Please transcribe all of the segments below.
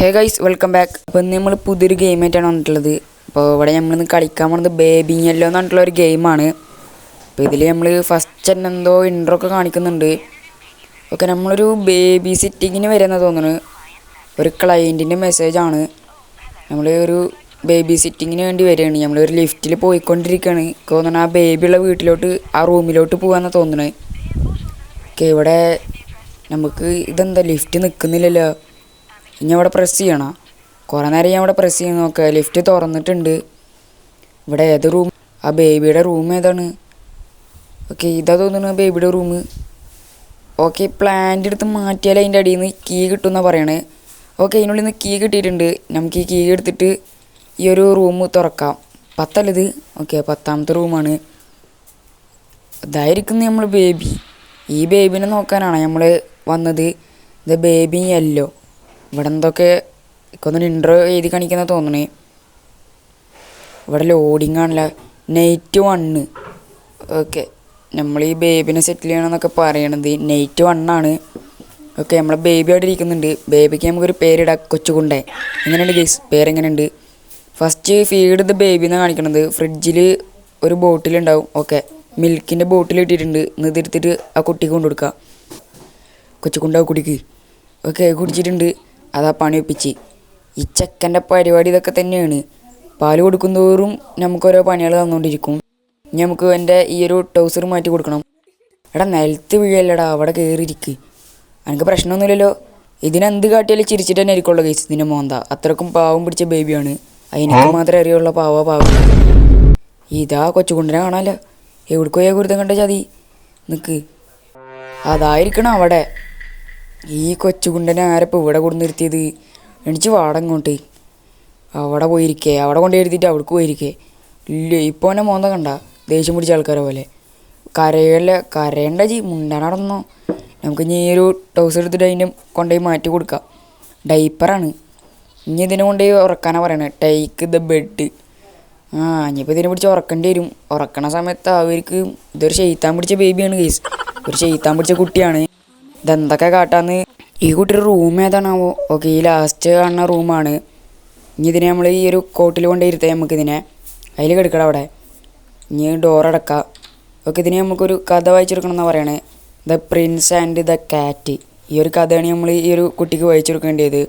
Hey guys welcome back അപ്പോൾ ഇന്ന് നമ്മൾ പുതിയൊരു ഗെയിമായിട്ടാണ് വന്നിട്ടുള്ളത്. അപ്പോൾ ഇവിടെ നമ്മളിന്ന് കളിക്കാൻ പോകുന്നത് ബേബി എല്ലോ എന്ന് പറഞ്ഞിട്ടുള്ള ഒരു ഗെയിമാണ് അപ്പോൾ ഇതിൽ നമ്മൾ ഫസ്റ്റ് തന്നെ എന്തോ ഇൻട്രോ ഒക്കെ കാണിക്കുന്നുണ്ട്. ഓക്കെ നമ്മളൊരു ബേബി സിറ്റിങ്ങിന് വരുന്ന തോന്നുന്നു ഒരു ക്ലയന്റിന്റെ മെസ്സേജാണ് നമ്മൾ ഒരു ബേബി സിറ്റിങ്ങിന് വേണ്ടി വരികയാണ്. നമ്മളൊരു ലിഫ്റ്റിൽ പോയിക്കൊണ്ടിരിക്കുകയാണ്. തോന്നുന്നു ആ ബേബിയുള്ള വീട്ടിലോട്ട് ആ റൂമിലോട്ട് പോകാമെന്നാണ് തോന്നുന്നത് ഓക്കെ ഇവിടെ നമുക്ക് ഇതെന്താ ലിഫ്റ്റ് നിൽക്കുന്നില്ലല്ലോ ഇനി അവിടെ പ്രസ് ചെയ്യണം? കുറേ നേരം ഞാൻ അവിടെ പ്രസ് ചെയ്ത് നോക്കുക ലിഫ്റ്റ് തുറന്നിട്ടുണ്ട്. ഇവിടെ ഏത് റൂം ആ ബേബിയുടെ റൂം ഏതാണ്? ഓക്കെ ഇതാ തോന്നുന്നു ബേബിയുടെ റൂം ഓക്കെ പ്ലാന്റ് എടുത്ത് മാറ്റിയാൽ അതിന്റെ അടിയിൽ നിന്ന് കീ കിട്ടുമെന്നാണ് പറയണേ. ഓക്കെ അതിനുള്ളിൽ നിന്ന് കീ കിട്ടിയിട്ടുണ്ട്. നമുക്ക് ഈ കീ എടുത്തിട്ട് ഈ ഒരു റൂം തുറക്കാം. പത്തല്ലത് ഓക്കെ പത്താമത്തെ റൂമാണ് ഇതായിരിക്കുന്നു നമ്മൾ ബേബി ഈ ബേബിനെ നോക്കാനാണ് നമ്മൾ വന്നത്. ഇത് ബേബി യെല്ലോ ഇവിടെ എന്തൊക്കെ ഇക്കൊന്നും ഇൻട്രോ എഴുതി കാണിക്കുന്ന തോന്നണേ. ഇവിടെ ലോഡിങ് ആണല്ല? നൈറ്റ് വണ്ണ് ഓക്കെ നമ്മൾ ഈ ബേബിനെ സെറ്റിൽ ചെയ്യണമെന്നൊക്കെ പറയണത് നൈറ്റ് വണ്ണാണ് ഓക്കെ നമ്മളെ ബേബി അവിടെ ഇരിക്കുന്നുണ്ട്. ബേബിക്ക് നമുക്കൊരു പേരിടാം കൊച്ചുകുണ്ടേ. എങ്ങനെയുണ്ട് ഗേസ് പേരെങ്ങനെയുണ്ട്? ഫസ്റ്റ് ഫീഡ് ദ ബേബി എന്നാണ് കാണിക്കണത്. ഫ്രിഡ്ജിൽ ഒരു ബോട്ടിലുണ്ടാവും ഓക്കെ മിൽക്കിന്റെ ബോട്ടിൽ ഇട്ടിട്ടുണ്ട്. നിർത്തിട്ട് ആ കുട്ടിക്ക് കൊണ്ടു കൊടുക്കുക കൊച്ചുകുണ്ടാവും കുടിക്ക്. ഓക്കെ കുടിച്ചിട്ടുണ്ട്. അതാ പണി ഒപ്പിച്ച് ഈ ചെക്കന്റെ പരിപാടി ഇതൊക്കെ തന്നെയാണ്. പാൽ കൊടുക്കുന്തോറും നമുക്ക് ഓരോ പണികൾ തന്നുകൊണ്ടിരിക്കും ഇനി നമുക്ക് എന്റെ ഈ ഒരു ടൗസർ മാറ്റി കൊടുക്കണം. എടാ നിലത്ത് വീഴല്ലടാ അവിടെ കയറിയിരിക്ക് എനിക്ക് പ്രശ്നമൊന്നുമില്ലല്ലോ. ഇതിനെന്ത് കാട്ടിയാലും ചിരിച്ചിട്ട് തന്നെ ആയിരിക്കുള്ളൂ കേസ് ഇതിന്റെ മോന്ത. അത്രക്കും പാവം പിടിച്ച ബേബിയാണ് അതിനൊക്കെ മാത്രമേ അറിയുള്ള പാവ പാവ. ഇതാ കൊച്ചുകുണ്ടനെ കാണാല്ല. എവിടെക്കോയാ കുരുത്തം കണ്ട ചതി. നിൽക്ക് അതായിരിക്കണം അവിടെ. ഈ കൊച്ചുകുണ്ടനെ ആരപ്പോൾ ഇവിടെ കൊണ്ട് നിർത്തിയത്? എണിച്ച് വാടങ്ങോട്ട് അവിടെ പോയിരിക്കേ അവിടെ കൊണ്ട് എഴുതിയിട്ട് അവിടേക്ക് പോയിരിക്കേ. ഇല്ല ഇപ്പോൾ എന്നെ മോന്ത കണ്ട? ദേഷ്യം പിടിച്ച ആൾക്കാരെ പോലെ. കരയല്ല കരയേണ്ട ജി മുണ്ടാനടന്നോ നമുക്ക് ഇനി ഒരു ടൗസർ എടുത്തിട്ട് അതിന്റെ കൊണ്ടുപോയി മാറ്റി കൊടുക്കാം. ഡൈപ്പറാണ്. ഇനി ഇതിനെ കൊണ്ടുപോയി ഉറക്കാനാണ് പറയണത് ടേക്ക് ദ ബെഡ് ആ ഇനിയിപ്പോൾ ഇതിനെ പിടിച്ച് ഉറക്കേണ്ടി വരും. ഉറക്കണ സമയത്ത് അവർക്ക് ഇതൊരു ചെയ്ത്താൻ പിടിച്ച ബേബിയാണ് കേസ് ഒരു ചെയ്ത്താൻ പിടിച്ച കുട്ടിയാണ്. ഇതെന്തൊക്കെ കാട്ടാന്ന്? ഈ കുട്ടിയുടെ റൂം ഏതാണാവോ? ഓക്കെ ഈ ലാസ്റ്റ് കാണുന്ന റൂമാണ് ഇനി ഇതിനെ നമ്മൾ ഈ ഒരു കോട്ടിൽ കൊണ്ടിരുത്തേ നമുക്ക് ഇതിനെ. അതിൽ കിടക്കണം അവിടെ. ഇനി ഡോർ അടക്കാം. ഓക്കെ ഇതിനെ നമുക്കൊരു കഥ വായിച്ചെടുക്കണം എന്നാണ് പറയണേ. The prince and the cat ഈ ഒരു കഥയാണ് നമ്മൾ ഈ ഒരു കുട്ടിക്ക് വായിച്ചു കൊടുക്കേണ്ടത്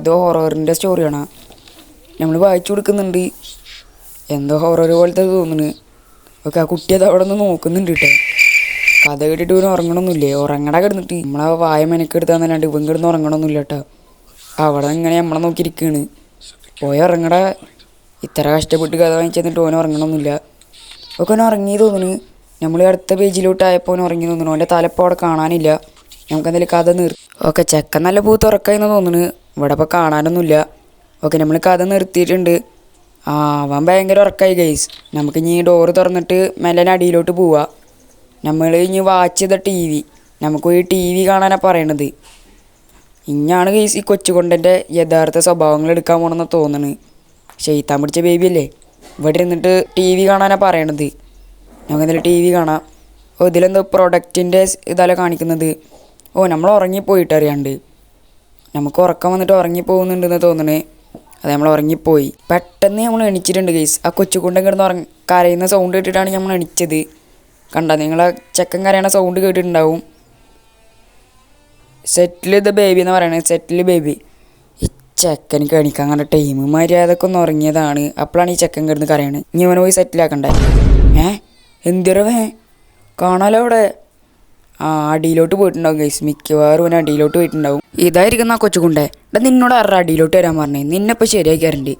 ഇത് ഹൊററിന്റെ സ്റ്റോറിയാണ് നമ്മൾ വായിച്ചു കൊടുക്കുന്നുണ്ട്. എന്തോ ഹൊറർ പോലത്തെ തോന്നുന്നു. ഓക്കെ ആ കുട്ടി അത് അവിടെ നിന്ന് നോക്കുന്നുണ്ട് കേട്ടോ കഥ കേട്ടിട്ട് ഇവന് ഉറങ്ങണമൊന്നുമില്ലേ ഉറങ്ങട കിടന്നിട്ട്. നമ്മളെ വായ മെനക്കെടുത്താന്നല്ലാണ്ട് ഇവൻ കിടന്ന് ഉറങ്ങണമൊന്നുമില്ല കേട്ടോ അവിടെ ഇങ്ങനെ നമ്മളെ നോക്കിയിരിക്കുകയാണ് പോയ ഉറങ്ങട. ഇത്ര കഷ്ടപ്പെട്ട് കഥ വാങ്ങിച്ചെന്നിട്ട് ഓൻ ഉറങ്ങണമൊന്നുമില്ല ഒക്കെ ഓൻ ഉറങ്ങി തോന്നുന്നു. നമ്മൾ അടുത്ത പേജിലോട്ടായപ്പോൾ ഓൻ ഉറങ്ങി തോന്നുന്നു. ഓന്റെ തലപ്പോൾ അവിടെ കാണാനില്ല. നമുക്ക് എന്തെങ്കിലും കഥ നിർത്തി ഓക്കെ ചെക്കൻ നല്ല പൂ തുറക്കാന്ന് തോന്നുന്നു. ഇവിടെ ഇപ്പോൾ കാണാനൊന്നുമില്ല. ഓക്കെ നമ്മൾ കഥ നിർത്തിയിട്ടുണ്ട്. ആ അവൻ ഭയങ്കര ഉറക്കായി ഗൈസ് നമുക്ക് ഇനി ഡോറ് തുറന്നിട്ട് മെല്ലനെ അടിയിലോട്ട് പോവാം. നമ്മൾ ഇനി വാച്ച് ചെയ്ത ടി വി നമുക്ക് ഈ ടി വി കാണാനാണ് പറയണത്. ഇഞ്ഞാണ് കേസ് ഈ കൊച്ചുകൊണ്ടന്റെ യഥാർത്ഥ സ്വഭാവങ്ങൾ എടുക്കാൻ പോകണമെന്ന് തോന്നണ്. ഷെയ്ത്താൻ പിടിച്ച ബേബി അല്ലേ? ഇവിടെ ഇരുന്നിട്ട് ടി വി കാണാനാണ് പറയണത്. നമുക്ക് എന്തെങ്കിലും ടി വി കാണാം. ഓ ഇതിലെന്തോ പ്രൊഡക്റ്റിന്റെ ഇതല്ല കാണിക്കുന്നത്. ഓ നമ്മൾ ഉറങ്ങിപ്പോയിട്ട് അറിയാണ്ട്. നമുക്ക് ഉറക്കം വന്നിട്ട് ഉറങ്ങിപ്പോകുന്നുണ്ടെന്ന് തോന്നണേ. അത് നമ്മൾ ഉറങ്ങിപ്പോയി. പെട്ടെന്ന് നമ്മൾ എണിച്ചിട്ടുണ്ട് കേസ് ആ കൊച്ചുകുണ്ടൻ കിടന്ന് ഉറങ്ങി കരയുന്ന സൗണ്ട് കേട്ടിട്ടാണ് നമ്മൾ എണിച്ചത്. കണ്ട നിങ്ങൾ ചെക്കൻ കരയണ സൗണ്ട് കേട്ടിട്ടുണ്ടാവും. സെറ്റിൽ ദ ബേബി എന്ന് പറയണത് സെറ്റിൽ ബേബി ഈ ചെക്കൻ കണിക്കാൻ കണ്ട ടൈം മര്യാദയ്ക്ക് ഒന്ന് ഉറങ്ങിയതാണ്. അപ്പോഴാണ് ഈ ചെക്കൻ കിടന്ന് കരയണത് ഇനി അവനെ പോയി സെറ്റിലാക്കണ്ടേ ഏ? എന്തിരവേ കാണാലോ അവിടെ? ആ അടിയിലോട്ട് പോയിട്ടുണ്ടാവും ഗൈസ് മിക്കവാറും അവൻ അടിയിലോട്ട് പോയിട്ടുണ്ടാവും. ഇതായിരിക്കുന്ന ആ കൊച്ചുകുണ്ടേ. എടാ നിന്നോട് ആരുടെ അടിയിലോട്ട് വരാൻ പറഞ്ഞേ? നിന്നെ ഇപ്പോൾ ശരിയാക്കിയാറുണ്ട്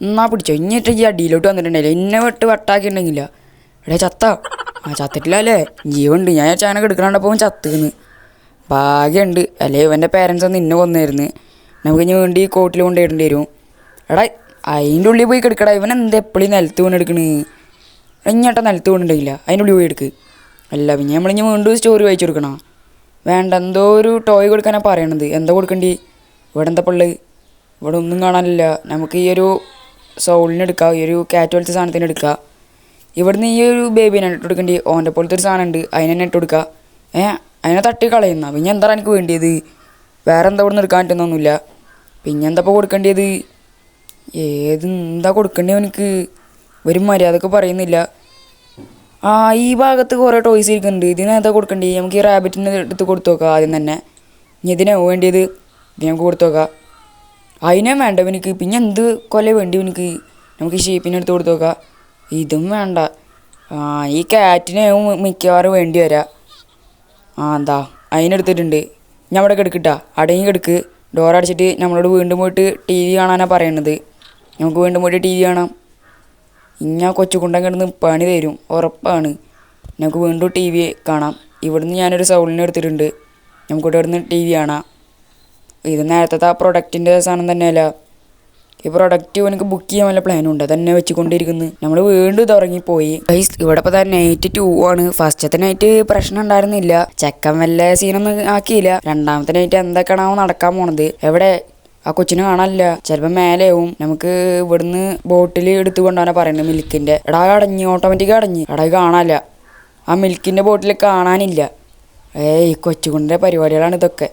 എന്നാ പിടിച്ചോ. ഇനിയിട്ട് ഈ അടിയിലോട്ട് വന്നിട്ടുണ്ടായില്ല. ഇന്നെ വിട്ട് വട്ടാക്കിയിട്ടുണ്ടെങ്കില്ല എടാ ചത്ത? ആ ചത്തിട്ടില്ല അല്ലേ? ജീവുണ്ട് ഞാൻ ചാനൊക്കെ എടുക്കണപ്പോൾ ചത്തുന്ന്. ഭാഗ്യമുണ്ട് അല്ലേ ഇവന്റെ പേരൻസ് ഒന്ന് നിന്നെ കൊന്നായിരുന്നു നമുക്ക് ഇനി വേണ്ടി കോട്ടിൽ കൊണ്ടിടേണ്ടി വരും. എടാ അതിന്റെ ഉള്ളിൽ പോയി കിടക്കടാ. ഇവൻ എന്താ എപ്പോഴും നിലത്ത് കൊണ്ടെടുക്കണ് ഇങ്ങോട്ടാ നിലത്ത് കൊണ്ടുണ്ടായില്ല അതിന്റെ ഉള്ളിൽ പോയി എടുക്ക് അല്ല പിന്നെ നമ്മളിനി വീണ്ടും സ്റ്റോറി വായിച്ചു കൊടുക്കണോ? വേണ്ട എന്തോ ഒരു ടോയ് കൊടുക്കാനാണ് പറയണത്. എന്താ കൊടുക്കണ്ടി? ഇവിടെ എന്താ പള്ളി ഇവിടെ ഒന്നും കാണാനില്ല. നമുക്ക് ഈ ഒരു സോളിനെടുക്കാം ഈ ഒരു കാറ്റ് പോലത്തെ സാധനത്തിന് എടുക്കാം. ഇവിടുന്ന് ഈ ഒരു ബേബീനെ ഇട്ട് കൊടുക്കേണ്ടി. ഓന്റെ പോലത്തെ ഒരു സാധനം ഉണ്ട്. അതിനെ തന്നെ ഇട്ട് കൊടുക്കുക ഏ? അതിനെ തട്ടി കളയുന്ന. പിന്നെ എന്താണ് എനിക്ക് വേണ്ടിയത്? വേറെ എന്താ ഇവിടുന്ന് എടുക്കാൻ പറ്റുന്നൊന്നുമില്ല പിന്നെ എന്താ ഇപ്പോൾ കൊടുക്കേണ്ടത് ഏത് എന്താ കൊടുക്കേണ്ടത് എനിക്ക് ഒരു മര്യാദയ്ക്ക് പറയുന്നില്ല. ആ ഈ ഭാഗത്ത് കുറേ ടോയ്സ് ഇരിക്കുന്നുണ്ട്. ഇതിന് എന്താ കൊടുക്കേണ്ടത് നമുക്ക് ഈ റാബിറ്റിന് എടുത്ത് കൊടുത്തു നോക്കാം ആദ്യം തന്നെ. ഇനി ഇതിനെ വേണ്ടിയത്? ഇത് നമുക്ക് കൊടുത്തു നോക്കാം. അതിനെ വേണ്ട എനിക്ക് പിന്നെ എന്ത് കൊല വേണ്ടി എനിക്ക് നമുക്ക് ഈ ഷേപ്പിനെടുത്ത് കൊടുത്തു നോക്കാം. ഇതും വേണ്ട. ആ ഈ കാറ്റിനെ മിക്കവാറും വേണ്ടി വരാം. ആ എന്താ അതിനെടുത്തിട്ടുണ്ട് ഞാൻ അവിടെ കിടക്കട്ടാ. അടങ്ങി കിടക്ക്. ഡോർ അടച്ചിട്ട് നമ്മളോട് വീണ്ടും പോയിട്ട് ടി വി കാണാനാണ് പറയണത്. നമുക്ക് വീണ്ടും പോയിട്ട് ടി വി കാണാം. ഇഞ്ഞാ കൊച്ചുകുണ്ടൻ കിടന്ന് പണി തരും. ഉറപ്പാണ്. നമുക്ക് വീണ്ടും ടി വി കാണാം. ഇവിടുന്ന് ഞാനൊരു സൗളിനെ എടുത്തിട്ടുണ്ട്. നമുക്കിവിടെ ഇവിടുന്ന് ടി വി കാണാം. ഇത് നേരത്തെ ആ പ്രൊഡക്റ്റിന്റെ സാധനം തന്നെയല്ല. ഈ പ്രൊഡക്റ്റ് എനിക്ക് ബുക്ക് ചെയ്യാൻ വല്ല പ്ലാനും ഉണ്ട്? തന്നെ വെച്ചുകൊണ്ടിരിക്കുന്നു. നമ്മൾ വീണ്ടും ഇത് ഉറങ്ങിപ്പോയി. ഗൈസ് ഇവിടെ ഇപ്പോൾ നൈറ്റ് ടു ആണ്. ഫസ്റ്റത്തെ നൈറ്റ് പ്രശ്നം ഉണ്ടായിരുന്നില്ല. ചെക്കൻ വല്ല സീനൊന്നും ആക്കിയില്ല. രണ്ടാമത്തെ നൈറ്റ് എന്തൊക്കെയാണാവും നടക്കാൻ പോണത്. എവിടെ? ആ കൊച്ചിനെ കാണാനില്ല. ചിലപ്പോൾ മേലെയാവും. നമുക്ക് ഇവിടുന്ന് ബോട്ടിൽ എടുത്തു കൊണ്ടുപോകാനാ പറയുന്നത് മിൽക്കിന്റെ എടാ അടഞ്ഞ് ഓട്ടോമാറ്റിക് അടഞ്ഞ്. എടാ കാണാനില്ല. ആ മിൽക്കിന്റെ ബോട്ടിൽ കാണാനില്ല. ഏ ഈ കൊച്ചുകുണ്ടിന്റെ പരിപാടികളാണ് ഇതൊക്കെ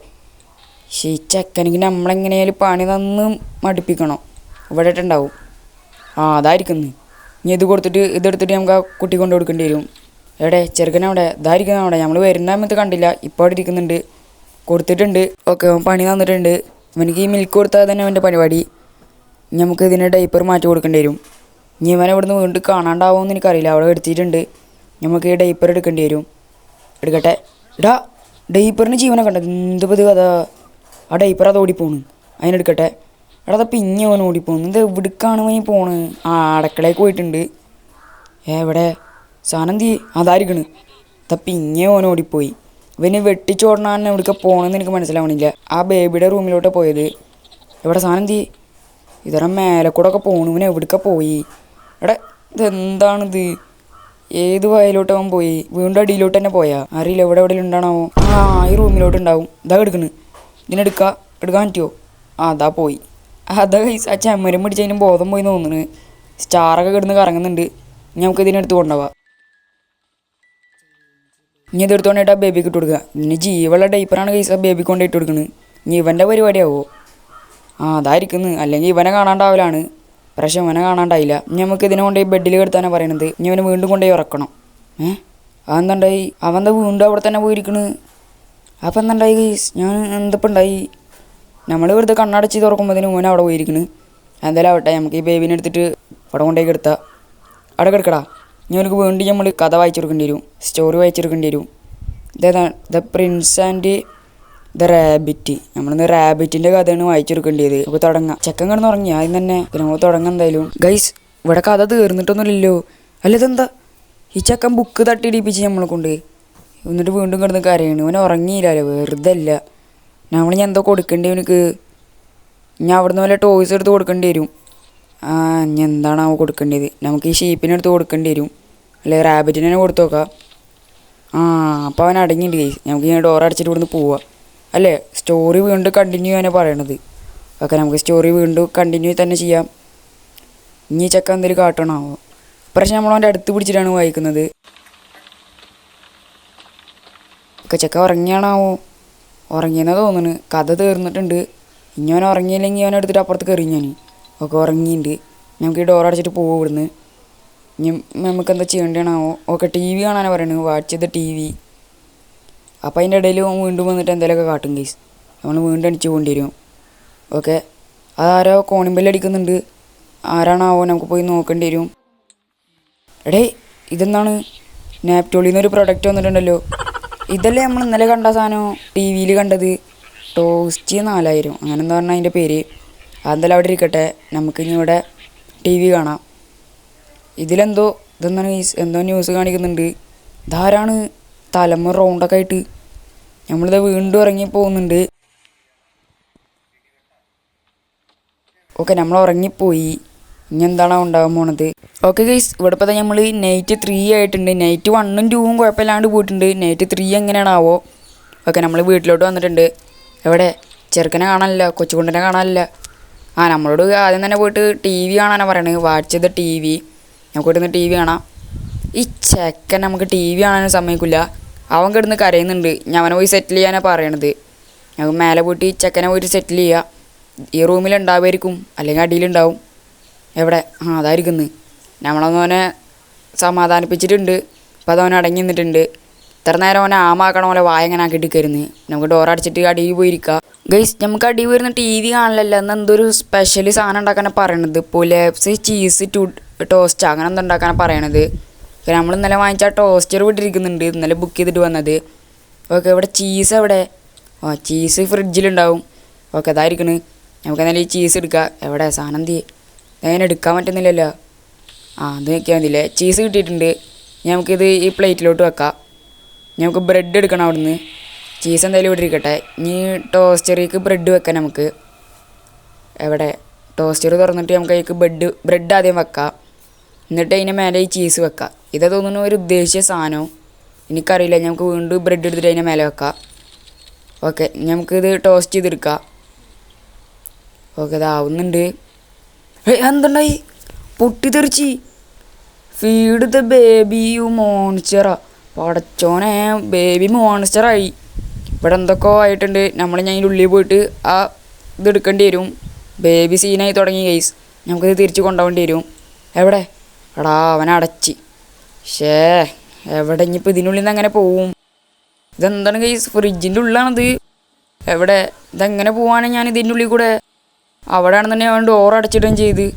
ശീ ചെക്കനെങ്കിൽ നമ്മളെങ്ങനെയാലും പണി തന്നും മടുപ്പിക്കണം. ഇവിടെ ഇട്ടുണ്ടാവും ആ അതായിരിക്കുന്നു ഇനി ഇത് കൊടുത്തിട്ട് ഇതെടുത്തിട്ട് നമുക്ക് ആ കുട്ടി കൊണ്ട് കൊടുക്കേണ്ടി വരും. എവിടെ? ചെറുക്കൻ അവിടെ. ഇതായിരിക്കുന്ന അവിടെ. നമ്മൾ വരുന്ന സമയത്ത് കണ്ടില്ല. ഇപ്പോൾ അവിടെ ഇരിക്കുന്നുണ്ട്. കൊടുത്തിട്ടുണ്ട്. ഓക്കെ അവൻ പണി തന്നിട്ടുണ്ട്. അവനക്ക് ഈ മിൽക്ക് കൊടുത്താൽ തന്നെ അവന്റെ പരിപാടി. നമുക്ക് ഇതിന്റെ ഡൈപ്പർ മാറ്റി കൊടുക്കേണ്ടി വരും. ഇനി ഇവനെ ഇവിടുന്ന് വീണ്ടും കാണാണ്ടാവുമെന്ന് എനിക്കറിയില്ല. അവിടെ എടുത്തിട്ടുണ്ട്. നമുക്ക് ഈ ഡൈപ്പർ എടുക്കേണ്ടി വരും. എടുക്കട്ടെ. എടാ ഡൈപ്പറിന് ജീവനൊക്കെ ഉണ്ട്? എന്ത് ഇത് കഥ ആ ഡൈപ്പർ അത് ഓടിപ്പോണ് അതിനെടുക്കട്ടെ. എടാ പിന്നെ അവൻ ഓടിപ്പോണ് ഇത് എവിടേക്കാണ് അവൻ പോണ്? ആ അടക്കളയിൽ പോയിട്ടുണ്ട്. എവിടെ? സാധനം തീ അതായിരിക്കണ്. ഇതാ പിന്നെ ഓൻ ഓടിപ്പോയി. ഇവന് വെട്ടിച്ചോടണാൻ എവിടേക്ക് പോകണമെന്ന് എനിക്ക് മനസ്സിലാവണില്ല. ആ ബേബിയുടെ റൂമിലോട്ട് പോയത്. എവിടെ? സാധനം തീ ഇതറ മേലെ കൂടെ ഒക്കെ പോണു. ഇവൻ എവിടേക്ക പോയി? എടാ ഇതെന്താണിത്? ഏത് വയലോട്ട് അവൻ പോയി? വീണ്ടും അടിയിലോട്ട് തന്നെ പോയാ? അറിയില്ല എവിടെ എവിടെ ഉണ്ടാണാവോ ആ ഈ റൂമിലോട്ട് ഉണ്ടാവും ഇതാ എടുക്കണ് ഇതിനെടുക്കാം എടുക്കാൻ പറ്റുമോ ആ അതാ പോയി. അതാ കൈസ് ആ ചെമ്മരം പിടിച്ചതിന് ബോധം പോയി തോന്നുന്നു സ്റ്റാറൊക്കെ കിടന്ന് കറങ്ങുന്നുണ്ട്. ഇനി നമുക്ക് ഇതിനെടുത്ത് കൊണ്ടുപോവാം. ഇനി ഇതെടുത്ത് കൊണ്ടിട്ട് ആ ബേബിക്ക് ഇട്ട് കൊടുക്കുക. ഇനി ജീവുള്ള ഡൈപ്പറാണ് കൈസ് ആ ബേബിക്ക് കൊണ്ട് ഇട്ട് കൊടുക്കുന്നത് ഇനി ഇവന്റെ പരിപാടിയാവോ? ആ അതായിരിക്കുന്നു. അല്ലെങ്കിൽ ഇവനെ കാണാണ്ടാവലാണ്. പക്ഷെ ഇവനെ കാണാണ്ടായില്ല. ഇനി നമുക്ക് ഇതിനെ കൊണ്ടുപോയി ബെഡിൽ കിടത്താനാണ് പറയണത്. ഇനി അവനെ വീണ്ടും കൊണ്ടുപോയി ഉറക്കണം. ഏ? അതെന്താണ്ടായി? അവൻ എന്താ വീണ്ടും അവിടെ തന്നെ പോയിരിക്കണ്? അപ്പം എന്തുണ്ടായി ഗൈസ് ഞാൻ എന്തപ്പം ഉണ്ടായി? നമ്മൾ വെറുതെ കണ്ണടച്ച് തുറക്കുമ്പോഴത്തേനും ഓൻ അവിടെ പോയിരിക്കുന്നു എന്തായാലും ആവട്ടെ നമുക്ക് ഈ ബേബിനെ എടുത്തിട്ട് അവിടെ കൊണ്ടുപോയി കിടത്താം. അവിടെ കിടക്കടാ. ഇനി അവനക്ക് വേണ്ടി നമ്മൾ കഥ വായിച്ചെടുക്കേണ്ടി വരും. സ്റ്റോറി വായിച്ചെടുക്കേണ്ടി വരും. ഇതേതാണ് the prince and the rabbit നമ്മളിന്ന് റാബിറ്റിന്റെ കഥയാണ് വായിച്ചു വായിച്ചെടുക്കേണ്ടത് അപ്പോൾ തുടങ്ങാം. ചെക്കൻ കിടന്ന് ഉറങ്ങി. ആദ്യം തന്നെ നമുക്ക് തുടങ്ങാം എന്തായാലും. ഗൈസ് ഇവിടെ കഥ തീർന്നിട്ടൊന്നുമില്ലല്ലോ. അല്ല ഇതെന്താ? ഈ ചെക്കൻ ബുക്ക് തട്ടിയിടിപ്പിച്ച് നമ്മളെ കൊണ്ട്. എന്നിട്ട് വീണ്ടും കിടന്ന് കരയാണ്. ഇവൻ ഉറങ്ങിയില്ലല്ലോ വെറുതെ അല്ല. നമ്മൾ ഞാൻ എന്തോ കൊടുക്കേണ്ടി അവനക്ക് ഞാൻ അവിടുന്ന് വല്ല ടോയ്സ് എടുത്ത് കൊടുക്കേണ്ടി വരും. ആ ഇനി എന്താണാവോ കൊടുക്കേണ്ടത്? നമുക്ക് ഈ ഷീപ്പിനെടുത്ത് കൊടുക്കേണ്ടി വരും. അല്ലെ റാബിറ്റിനെ തന്നെ കൊടുത്തു നോക്കാം ആ അപ്പോൾ അവൻ അടങ്ങിയില്ല കേസ് നമുക്ക് ഇങ്ങനെ ഡോർ അടച്ചിട്ട് ഇവിടുന്ന് പോവാം. അല്ലേ സ്റ്റോറി വീണ്ടും കണ്ടിന്യൂ ചെയ്യാനാണ് പറയണത്. ഓക്കെ നമുക്ക് സ്റ്റോറി വീണ്ടും കണ്ടിന്യൂ തന്നെ ചെയ്യാം. ഇനി ചെക്ക എന്തെങ്കിലും കാട്ടണമാവോ പക്ഷേ നമ്മൾ അവന്റെ അടുത്ത് പിടിച്ചിട്ടാണ് വായിക്കുന്നത്. ഒക്കെ ചക്ക ഉറങ്ങിയാണാവോ? ഉറങ്ങിയെന്നാ തോന്നുന്നു. കഥ തീർന്നിട്ടുണ്ട്. ഇനി അവൻ ഉറങ്ങിയില്ലെങ്കിൽ അവൻ എടുത്തിട്ട് അപ്പുറത്ത് കയറി ഞാൻ. ഒക്കെ ഉറങ്ങിയിട്ടുണ്ട് നമുക്ക് ഈ ഡോർ അടച്ചിട്ട് പോകും ഇവിടുന്ന്. ഇനി നമുക്ക് എന്താ ചെയ്യേണ്ടതാണാവോ ഓക്കെ ടി വി കാണാനാണ് പറയണത്. വാച്ച് ചെയ്ത ടി വി അപ്പം അതിന്റെ ഇടയിൽ വീണ്ടും വന്നിട്ട് എന്തെങ്കിലുമൊക്കെ കാട്ടും കേസ് നമ്മൾ വീണ്ടും അടിച്ചു പോകേണ്ടി വരും ഓക്കെ? അതാരോ കോണിമ്പല്ലടിക്കുന്നുണ്ട് ആരാണാവോ നമുക്ക് പോയി നോക്കേണ്ടി വരും. എടേ ഇതെന്താണ്? നാപ്റ്റോളിൽ നിന്നൊരു പ്രൊഡക്റ്റ് വന്നിട്ടുണ്ടല്ലോ. ഇതല്ലേ നമ്മൾ ഇന്നലെ കണ്ട സാധനം? ടി വിയിൽ കണ്ടത്. ടോസ്റ്റ് നാലായിരം. അങ്ങനെ എന്താ പറഞ്ഞാൽ അതിന്റെ പേര്. അതെന്തായാലും അവിടെ ഇരിക്കട്ടെ. നമുക്കിനി ഇവിടെ ടി വി കാണാം. ഇതിലെന്തോ ഇതെന്താണ് എന്തോ ന്യൂസ് കാണിക്കുന്നുണ്ട്. ഇതാരാണ്? തലമുറ റൗണ്ടൊക്കെ ആയിട്ട്. നമ്മളിത് വീണ്ടും ഇറങ്ങി പോകുന്നുണ്ട്. ഓക്കെ നമ്മൾ ഉറങ്ങിപ്പോയി. ഇനി എന്താണ് ഉണ്ടാകാൻ പോണത്. ഓക്കെ ഗൈസ് ഇവിടെ ഇപ്പോൾ നമ്മൾ നൈറ്റ് ത്രീ ആയിട്ടുണ്ട്. നൈറ്റ് വണ്ണും ടൂവും കുഴപ്പമില്ലാണ്ട് പോയിട്ടുണ്ട്. Night three എങ്ങനെയാണാവോ? ഓക്കെ നമ്മൾ വീട്ടിലോട്ട് വന്നിട്ടുണ്ട്. എവിടെ? ചെറുക്കനെ കാണാനില്ല കൊച്ചുകുണ്ടനെ കാണാനില്ല. ആ നമ്മളോട് ആദ്യം തന്നെ പോയിട്ട് ടി വി കാണാനാണ് പറയണത്. വാച്ച് ചെയ്ത ടി വി നമുക്ക് ഇവിടുന്ന് ടി വി കാണാം. ഈ ചെക്കൻ നമുക്ക് ടി വി കാണാനും സമ്മതിക്കില്ല അവൻ കിടന്ന് കരയുന്നുണ്ട്. ഞാൻ അവനെ പോയി സെറ്റിൽ ചെയ്യാനാണ് പറയണത്. ഞങ്ങൾക്ക് മേലെ പോയിട്ട് ചെക്കനെ പോയിട്ട് സെറ്റിൽ ചെയ്യുക ഈ റൂമിൽ ഉണ്ടാവുമായിരിക്കും. അല്ലെങ്കിൽ അടിയിലുണ്ടാവും എവിടെ? ആ അതായിരിക്കുന്നു നമ്മളൊന്നോനെ സമാധാനിപ്പിച്ചിട്ടുണ്ട്. ഇപ്പം അതവൻ അടങ്ങി നിന്നിട്ടുണ്ട്. ഇത്ര നേരം അവനെ ആമാക്കണ പോലെ വായ ഇങ്ങനെ ആക്കിയിട്ട് കയറുന്നു നമുക്ക് ഡോർ അടിച്ചിട്ട് അടിയിൽ പോയിരിക്കുക ഗൈസ് നമുക്ക് അടി വരുന്ന ടി വി കാണില്ലല്ലോ എന്ന് എന്തൊരു സ്പെഷ്യൽ സാധനം ഉണ്ടാക്കാനാണ് പറയണത്? പുലേപ്സ് ചീസ് ടു ടോസ്റ്റ് അങ്ങനെ എന്തോ ഉണ്ടാക്കാനാണ് പറയണത്. നമ്മൾ ഇന്നലെ വാങ്ങിച്ച ടോസ്റ്റർ വിട്ടിരിക്കുന്നുണ്ട് ഇന്നലെ ബുക്ക് ചെയ്തിട്ട് വന്നത്. ഓക്കെ ഇവിടെ ചീസ് എവിടെ? ആ ചീസ് ഫ്രിഡ്ജിലുണ്ടാവും ഓക്കെ അതായിരിക്കണ്. നമുക്ക് എന്നാലും ഈ ചീസ് എടുക്കാം. എവിടെ? സാധനം എന്തി അങ്ങനെ എടുക്കാൻ പറ്റുന്നില്ലല്ലോ. ആ അത് നോക്കിയാൽ മതിയില്ലേ? ചീസ് കിട്ടിയിട്ടുണ്ട്. നമുക്കിത് ഈ പ്ലേറ്റിലോട്ട് വെക്കാം. നമുക്ക് ബ്രെഡ് എടുക്കണം അവിടുന്ന്. ചീസ് എന്തായാലും ഇവിടെ ഇരിക്കട്ടെ. ഇനി ടോസ്റ്ററിക്ക് ബ്രെഡ് വെക്കാം നമുക്ക്. എവിടെ? ടോസ്റ്റർ തുറന്നിട്ട് നമുക്ക് അതിലേക്ക് ബ്രെഡ് ബ്രെഡ് ആദ്യം വെക്കാം. എന്നിട്ട് അതിന്റെ മേലെ ഈ ചീസ് വെക്കാം. ഇതാ തോന്നുന്നു ഒരു ഉദ്ദേശിച്ച സാധനം എനിക്കറിയില്ല. നമുക്ക് വീണ്ടും ബ്രെഡ് എടുത്തിട്ട് അതിന്റെ മേലെ വെക്കാം. ഓക്കെ നമുക്കിത് ടോസ്റ്റ് ചെയ്തെടുക്കാം. ഓക്കെ ഇതാവുന്നുണ്ട് എന്തുണ്ടായി പൊട്ടിത്തെറിച്ച്. ഫീഡ് ദ ബേബി യു മോൺസ്റ്ററാ പടച്ചോനെ ബേബി മോൺസ്റ്ററായി ഇവിടെ എന്തൊക്കെയോ ആയിട്ടുണ്ട്. നമ്മൾ ഞാൻ ഉള്ളിൽ പോയിട്ട് ആ ഇത് എടുക്കേണ്ടി വരും. ബേബി സീനായി തുടങ്ങി ഗൈസ് നമുക്കിത് തിരിച്ച് കൊണ്ടുപോകേണ്ടി വരും. എവിടെ? എടാ അവൻ അടച്ചി. ഷേ എവിടെ ഇനിയിപ്പോൾ ഇതിനുള്ളിൽ നിന്ന് അങ്ങനെ പോവും? ഇതെന്താണ് ഗൈസ് ഫ്രിഡ്ജിന്റെ ഉള്ളിലാണത് എവിടെ? ഇതെങ്ങനെ പോവാണ് ഞാൻ ഇതിന്റെ ഉള്ളിൽ കൂടെ? അവിടെ ആണെന്നുണ്ടെങ്കിൽ അവൻ ഡോർ അടച്ചിടുകയും ചെയ്ത്.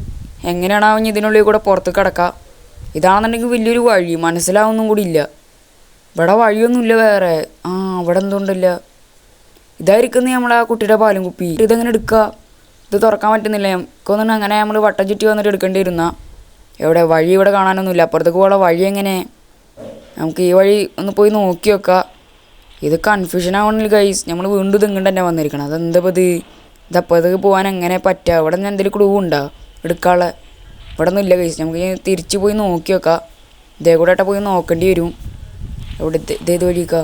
എങ്ങനെയാണ് അവൻ ഇതിനുള്ളിൽ കൂടെ പുറത്ത് കിടക്കുക? ഇതാണെന്നുണ്ടെങ്കിൽ വലിയൊരു വഴി. മനസ്സിലാവുന്നും കൂടി ഇല്ല. ഇവിടെ വഴിയൊന്നുമില്ല വേറെ. ആ ഇവിടെ എന്തുകൊണ്ടില്ല? ഇതായിരിക്കുന്നു നമ്മൾ ആ കുട്ടിയുടെ പാലും കുപ്പി. ഇതെങ്ങനെ എടുക്കുക? ഇത് തുറക്കാൻ പറ്റുന്നില്ല. നമുക്കൊന്നും അങ്ങനെ നമ്മൾ വട്ടം ചുറ്റി വന്നിട്ട് എടുക്കേണ്ടി വരുന്ന എവിടെ? വഴി ഇവിടെ കാണാനൊന്നുമില്ല. അപ്പുറത്തേക്ക് പോകാനുള്ള വഴി എങ്ങനെ? നമുക്ക് ഈ വഴി ഒന്ന് പോയി നോക്കി വെക്കാം. ഇത് കൺഫ്യൂഷൻ ആവണില്ല ഗൈസ് നമ്മൾ വീണ്ടും ഇതിങ്ങോട്ട് തന്നെ വന്നിരിക്കണം. അതെന്താ ഇപ്പം ഇത് പോകാൻ എങ്ങനെ പറ്റുക ഇവിടെ നിന്ന് എന്തെങ്കിലും ക്ലൂ ഉണ്ടോ? എടുക്കാനുള്ള ഇവിടെ ഒന്നും ഇല്ല ഗൈസ് നമുക്ക് തിരിച്ച് പോയി നോക്കി വെക്കാം. ഇതേ കൂടെ ഏട്ടാ പോയി നോക്കേണ്ടി വരും. എവിടെ ഇത് ഇതേത് വഴിക്കാ?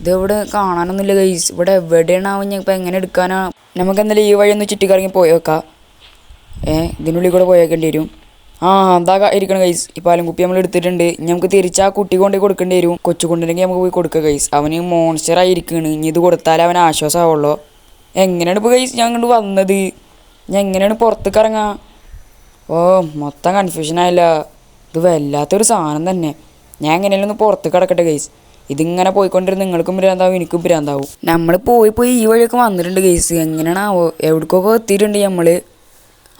ഇത് ഇവിടെ കാണാനൊന്നുമില്ല കൈസ് ഇവിടെ എവിടെയാണ് ഞാൻ ഇപ്പം എങ്ങനെ എടുക്കാനാ? നമുക്ക് എന്തായാലും ഈ വഴി ഒന്ന് ചുറ്റിക്കറങ്ങി പോയി വെക്കാം. ഏ ഇതിനുള്ളിൽ കൂടെ പോയേക്കേണ്ടി വരും. ആ എന്താ ഇരിക്കണം കൈസ് ഈ പാലും കുപ്പി നമ്മൾ എടുത്തിട്ടുണ്ട്. നമുക്ക് തിരിച്ച് ആ കുട്ടി കൊണ്ടേ കൊടുക്കേണ്ടി വരും. കൊച്ചു കൊണ്ടുണ്ടെങ്കിൽ നമുക്ക് പോയി കൊടുക്കുക കൈസ് അവന് മോൺസ്റ്റർ ആയിരിക്കണ്. ഇനി ഇത് കൊടുത്താലേ അവൻ ആശ്വാസമാവുള്ളൂ. എങ്ങനെയാണ് ഇപ്പോൾ ഗൈസ് ഞാൻ ഇങ്ങോട്ട് വന്നത്? ഞാൻ എങ്ങനെയാണ് പുറത്തേക്ക് ഇറങ്ങാ? ഓ മൊത്തം കൺഫ്യൂഷൻ ആയില്ല. ഇത് വല്ലാത്തൊരു സാധനം തന്നെ. ഞാൻ എങ്ങനെയാലും ഒന്ന് പുറത്ത് കിടക്കട്ടെ ഗൈസ് ഇതിങ്ങനെ പോയിക്കൊണ്ടിരുന്ന നിങ്ങൾക്കും ഭ്രാന്താവും എനിക്കും ഭ്രാന്താവും. നമ്മൾ പോയി പോയി ഈ വഴിയൊക്കെ വന്നിട്ടുണ്ട് ഗൈസ് എങ്ങനെയാണാവോ? എവിടേക്കൊക്കെ എത്തിയിട്ടുണ്ട് നമ്മൾ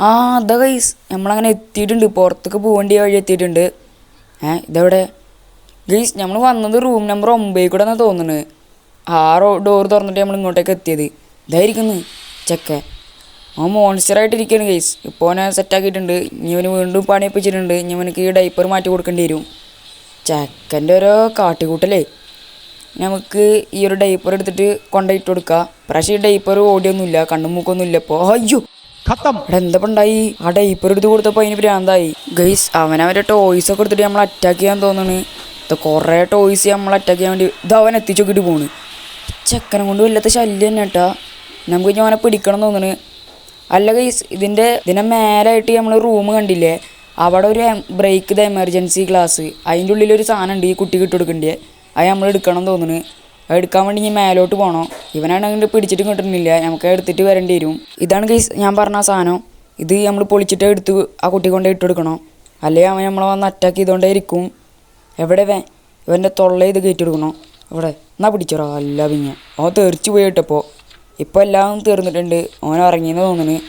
ആ അതാ ഗൈസ് നമ്മളങ്ങനെ എത്തിയിട്ടുണ്ട്. പുറത്തേക്ക് പോകേണ്ട വഴി എത്തിയിട്ടുണ്ട്. ഏ ഇതെവിടെ? ഗൈസ് നമ്മൾ വന്നത് റൂം നമ്പർ ഒമ്പതിൽ കൂടെ എന്നാണ് തോന്നുന്നത്. ആ ഡോർ തുറന്നിട്ട് നമ്മൾ ഇങ്ങോട്ടേക്ക് എത്തിയത്. ഇതായിരിക്കുന്നു. ചെക്കൻ അവൻ മോൺസ്റ്ററായിട്ടിരിക്കുകയാണ് ഗൈസ് ഇപ്പോൾ അവനെ സെറ്റാക്കിയിട്ടുണ്ട്. ഇവന് വീണ്ടും പണിയപ്പിച്ചിട്ടുണ്ട്. ഇനി അവനക്ക് ഈ ഡൈപ്പർ മാറ്റി കൊടുക്കേണ്ടി വരും. ചെക്കന്റെ ഓരോ കാട്ടിക്കൂട്ടലേ. നമുക്ക് ഈ ഒരു ഡൈപ്പർ എടുത്തിട്ട് കൊണ്ടിട്ട് കൊടുക്കുക പക്ഷേ ഈ ഡൈപ്പർ ഓടിയൊന്നുമില്ല. കണ്ണും മൂക്കൊന്നുമില്ല ഇപ്പോൾ അയ്യോ. അവിടെ ഉണ്ടായി? ആ ഡൈപ്പർ എടുത്ത് കൊടുത്തപ്പോൾ അതിന് പ്രാന്തായി ഗൈസ് അവനവരെ ടോയ്സ് ഒക്കെ എടുത്തിട്ട് നമ്മൾ അറ്റാക്ക് ചെയ്യാൻ തോന്നുന്നു ഇത് കുറേ ടോയ്സ് നമ്മൾ അറ്റാക്ക് ചെയ്യാൻ വേണ്ടി ഇത് അവൻ എത്തിച്ചു നോക്കിയിട്ട് പോണ്. ചെക്കനെ കൊണ്ട് വല്ലാത്ത ശല്യം തന്നെ കേട്ടോ നമുക്ക് ഞാനെ പിടിക്കണം തോന്നുന്നു. അല്ല ഗൈസ് ഇതിന്റെ ഇതിനെ മേലായിട്ട് നമ്മൾ റൂം കണ്ടില്ലേ? അവിടെ ഒരു ബ്രേക്ക് ദ എമർജൻസി ക്ലാസ് അതിന്റെ ഉള്ളിൽ ഒരു സാധനം ഉണ്ട് ഈ കുട്ടി കിട്ടുകൊടുക്കണ്ടേ അത് നമ്മൾ എടുക്കണം തോന്നുന്നു. അത് എടുക്കാൻ വേണ്ടി ഇനി മേലോട്ട് പോകണം ഇവനാണെങ്കിൽ പിടിച്ചിട്ട് കിട്ടുന്നില്ല നമുക്ക് എടുത്തിട്ട് വരേണ്ടി വരും. ഇതാണ് ഗൈസ് ഞാൻ പറഞ്ഞ സാധനം. ഇത് നമ്മൾ പൊളിച്ചിട്ട് എടുത്ത് ആ കുട്ടി കൊണ്ട് ഇട്ട് കൊടുക്കണം? അല്ലെങ്കിൽ അവൻ നമ്മളെ വന്ന് അറ്റാക്ക് ചെയ്തുകൊണ്ടേ ഇരിക്കും എവിടെ വേ ഇവന്റെ തൊള്ള ഇത് കയറ്റി എടുക്കണോ ഇവിടെ. എന്നാ പിടിച്ചോറോ അല്ല പിന്നെ അവൻ തെറിച്ച് പോയി ഇട്ടപ്പോൾ ഇപ്പോൾ എല്ലാം തീർന്നിട്ടുണ്ട്. ഓൻ ഉറങ്ങിയെന്ന് തോന്നുന്നു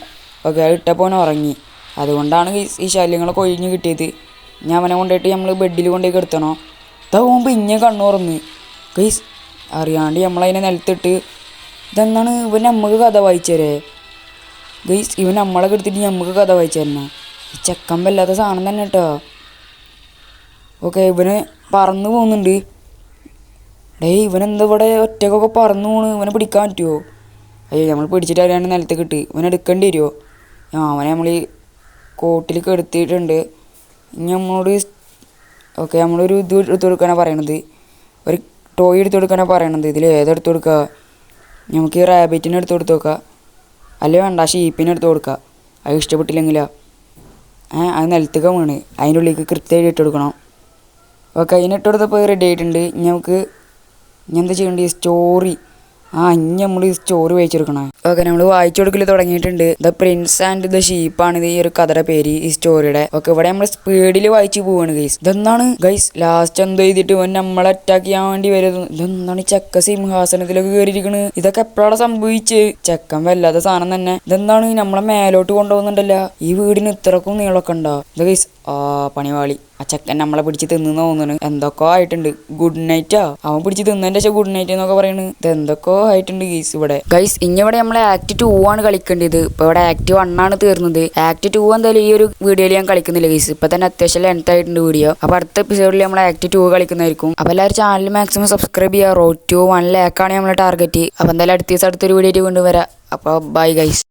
ഓക്കെ അത് ഇട്ടപ്പോൾ ഓൻ ഉറങ്ങി. അതുകൊണ്ടാണ് ഈ- ശല്യങ്ങളൊക്കെ ഒഴിഞ്ഞ് കിട്ടിയത്. ഞാൻ അവനെ കൊണ്ടുപോയിട്ട് നമ്മൾ ബെഡിൽ കൊണ്ടുപോയി കിടത്തണോ? ഇതാ ഇങ്ങനെ ഇഞ്ഞ കണ്ണു തുറന്ന് ഗൈസ് അറിയാണ്ട് നമ്മളതിനെ നിലത്തിട്ട് ഇതെന്നാണ് ഇവൻ നമുക്ക് കഥ വായിച്ചേരേ. ഗൈസ് ഇവൻ നമ്മളെ എടുത്തിട്ട് നമുക്ക് കഥ വായിച്ചു തരണം ഈ ചെക്കൻ വല്ലാത്ത സാധനം തന്നെ കേട്ടോ. ഓക്കെ ഇവന് പറന്നു പോകുന്നുണ്ട് ഡേ ഇവനെന്താ ഇവിടെ ഒറ്റക്കൊക്കെ പറന്നു പോണ്? ഇവനെ പിടിക്കാൻ പറ്റുമോ അയ്യോ നമ്മൾ പിടിച്ചിട്ട് അറിയാണ്ട് നിലത്ത് കിട്ടി. ഇവൻ എടുക്കേണ്ടി വരുമോ ആ അവനെ നമ്മൾ ഈ കോട്ടിൽ കെടുത്തിയിട്ടുണ്ട്. ഇനി നമ്മളോട് ഓക്കെ നമ്മളൊരു ഇത് എടുത്തു കൊടുക്കാനാണ് പറയണത്. ഒരു ടോയ് എടുത്തു കൊടുക്കാനാണ് പറയണത്. ഇതിൽ ഏതെടുത്തു കൊടുക്കുക നമുക്ക് ഈ റാബിറ്റിനെ എടുത്തു കൊടുത്തു നോക്കാം. അല്ലേ വേണ്ട ഷീപ്പിനെ എടുത്തു കൊടുക്കുക അത് ഇഷ്ടപ്പെട്ടില്ലെങ്കിലാ. ഏ അത് നിലത്തേക്ക് വീണ് അതിന്റെ ഉള്ളിലേക്ക് കൃത്യമായിട്ട് ഇട്ട് കൊടുക്കണം. ഓക്കെ അതിനിട്ട് കൊടുത്തപ്പോൾ റെഡി ആയിട്ടുണ്ട്. നമുക്ക് ഇനി എന്താ ചെയ്യേണ്ടത്? സ്റ്റോറി ആ ഇനി നമ്മൾ ഈ സ്റ്റോറി വായിച്ചെടുക്കണേ ഓക്കെ നമ്മൾ വായിച്ചു കൊടുക്കൽ തുടങ്ങിയിട്ടുണ്ട്. ദ പ്രിൻസ് ആൻഡ് ദ ഷീപ്പാണ് ഇത് ഈ ഒരു കഥയുടെ പേര് ഈ സ്റ്റോറിയുടെ ഓക്കെ ഇവിടെ നമ്മൾ സ്പീഡിൽ വായിച്ചു പോവാണ് ഗൈസ് ഇതെന്താണ്? ഗൈസ് ലാസ്റ്റ് എന്തോ ചെയ്തിട്ട് ഇവൻ നമ്മളെ അറ്റാക്ക് ചെയ്യാൻ വേണ്ടി വരുന്നത് ഇതെന്താണ് ചക്ക സിംഹാസനത്തിലൊക്കെ കയറിയിരിക്കണ് ഇതൊക്കെ എപ്പോഴാണ് സംഭവിച്ച്? ചക്കൻ വല്ലാത്ത സാധനം തന്നെ. ഇതെന്താണ്? നമ്മളെ മേലോട്ട് കൊണ്ടുപോകുന്നുണ്ടല്ല. ഈ വീടിന് ഇത്രക്കും നീളമൊക്കെ ഉണ്ടോ? ഇത് ഗൈസ് പണിവാളി. ആ ചെക്കൻ നമ്മളെ പിടിച്ച് തിന്നു തോന്നുന്നു. എന്തൊക്കെയോ ആയിട്ടുണ്ട്. ഗുഡ് നൈറ്റാ അവൻ പിടിച്ച് തിന്നതിന്റെ ശേഷം ഗുഡ് നൈറ്റ് എന്നൊക്കെ പറയുന്നത് ഇത് എന്തൊക്കെ ആയിട്ടുണ്ട് ഗൈസ് ഇവിടെ. ഗൈസ് ഇനി ഇവിടെ നമ്മൾ ആക്ട് ടു ആണ് കളിക്കേണ്ടത്. ഇപ്പൊ ഇവിടെ ആക്ട് വൺ ആണ് തീർന്നത്. ആക്ട് ടു എന്തായാലും ഈ ഒരു വീഡിയോയിൽ ഞാൻ കളിക്കുന്നില്ല ഗൈസ് ഇപ്പൊ തന്നെ അത്യാവശ്യം ലെങ്ത് ആയിട്ടുണ്ട് വീഡിയോ അപ്പൊ അടുത്ത എപ്പിസോഡിൽ നമ്മൾ ആക്ട് ടു കളിക്കുന്നതായിരിക്കും. അപ്പൊ എല്ലാവരും ചാനൽ മാക്സിമം സബ്സ്ക്രൈബ് ചെയ്യുക റോഡ് ടു വൺ ലാക്കാണ് നമ്മളെ ടാർഗറ്റ് അപ്പൊ എന്തായാലും അടുത്ത ദിവസം അടുത്തൊരു വീഡിയോ കൊണ്ടുവരാം അപ്പൊ ബൈ ഗൈസ്